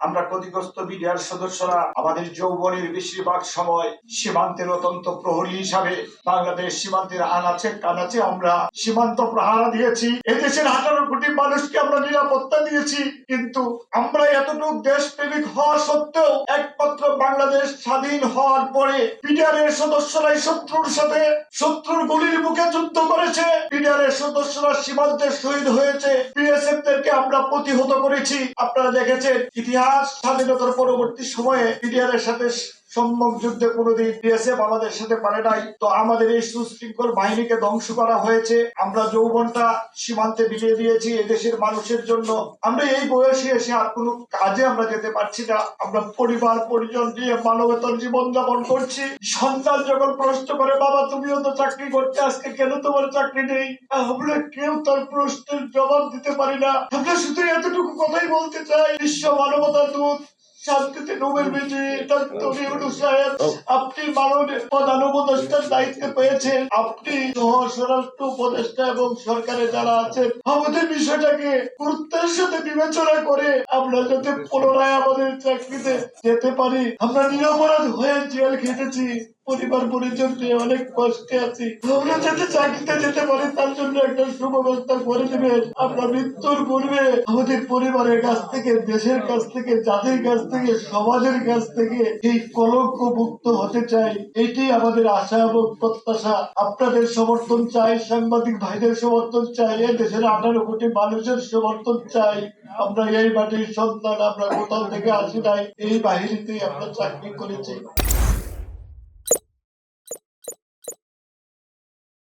আমরা ক্ষতিগ্রস্ত বিডিআর সদস্যরা আমাদের যৌবনের বেশিরভাগ সময় সীমান্তের অত্যন্ত প্রহরী হিসাবে বাংলাদেশ সীমান্তের আনাচে কানাচে আমরা সীমান্ত প্রহারা দিয়েছি। এদেশের আঠারো কোটি মানুষকে আমরা নিরাপত্তা দিয়েছি, কিন্তু আমরা এতটুকু দেশপ্রেমিক হওয়া সত্ত্বেও একমাত্র বাংলাদেশ স্বাধীন হওয়ার পরে বিডিআর এর সদস্যরাই শত্রুর সাথে শত্রুর গুলির মুখে যুদ্ধ করেছে। বিডিআর এর সদস্যরা সীমান্তে শহীদ হয়েছে। বিএসএফ দেরকে আমরা প্রতিহত করেছি। আপনারা দেখেছেন ইতিহাস স্বাধীনতার পরবর্তী সময়ে বিডিআর এর সাথে সম্মুখ যুদ্ধে কোনোদিন বিএসএফ আমাদের সাথে পারে নাই। তো আমাদের এই সুশৃঙ্খল বাহিনীকে ধ্বংস করা হয়েছে। আমরা যৌবনটা সীমান্তে বিলিয়ে দিয়েছি এদেশের মানুষের জন্য। আমরা এই বয়সে এসে আর কোনো কাজে আমরা যেতে পারছি না। আমরা পরিবার, পরিজন নিয়ে মানবতার জীবন যাপন করছি। সন্তান যখন প্রশ্ন করে, বাবা, তুমিও তো চাকরি করতে, আজকে কেন তোমার চাকরি নেই? আমরা কেউ তার প্রশ্নের জবাব দিতে পারি না। আমরা শুধু এতটুকু কথাই বলতে চাই, বিশ্ব মানবতার দূত শান্তিতে নোবেল বিজয়ী ডক্টর সাহেব আপনি মাননীয় প্রধান উপদেষ্টার দায়িত্ব পেয়েছেন। আপনি সহ স্বরাষ্ট্র উপদেষ্টা এবং সরকারে যারা আছেন আমাদের বিষয়টাকে গুরুত্বের সাথে বিবেচনা করে আমরা যাতে পুনরায় আমাদের চাকরিতে যেতে পারি। আমরা নিরপরাধ হয়ে জেল খেটেছি। পরিবার পরিজন নিয়ে অনেক কষ্টে আছি। আমরা যাতে চাকরিতে যেতে পারি, তার জন্য একটা সুব্যবস্থা করে দেবেন আমরা মৃত্যুর পূর্বে আমাদের পরিবারের কাছ থেকে, দেশের কাছ থেকে, জাতির কাছ থেকে, সমাজের কাছ থেকে এই কলঙ্ক মুক্ত হতে চাই। এটি আমাদের আশা এবং প্রত্যাশা। আপনাদের সমর্থন চাই, সাংবাদিক ভাইদের সমর্থন চাই, এ দেশের আঠারো কোটি মানুষের সমর্থন চাই। আমরা এই মাটির সন্তান, আমরা কোথাও থেকে আসি নাই, এই বাহিনীতেই আমরা চাকরি করেছি।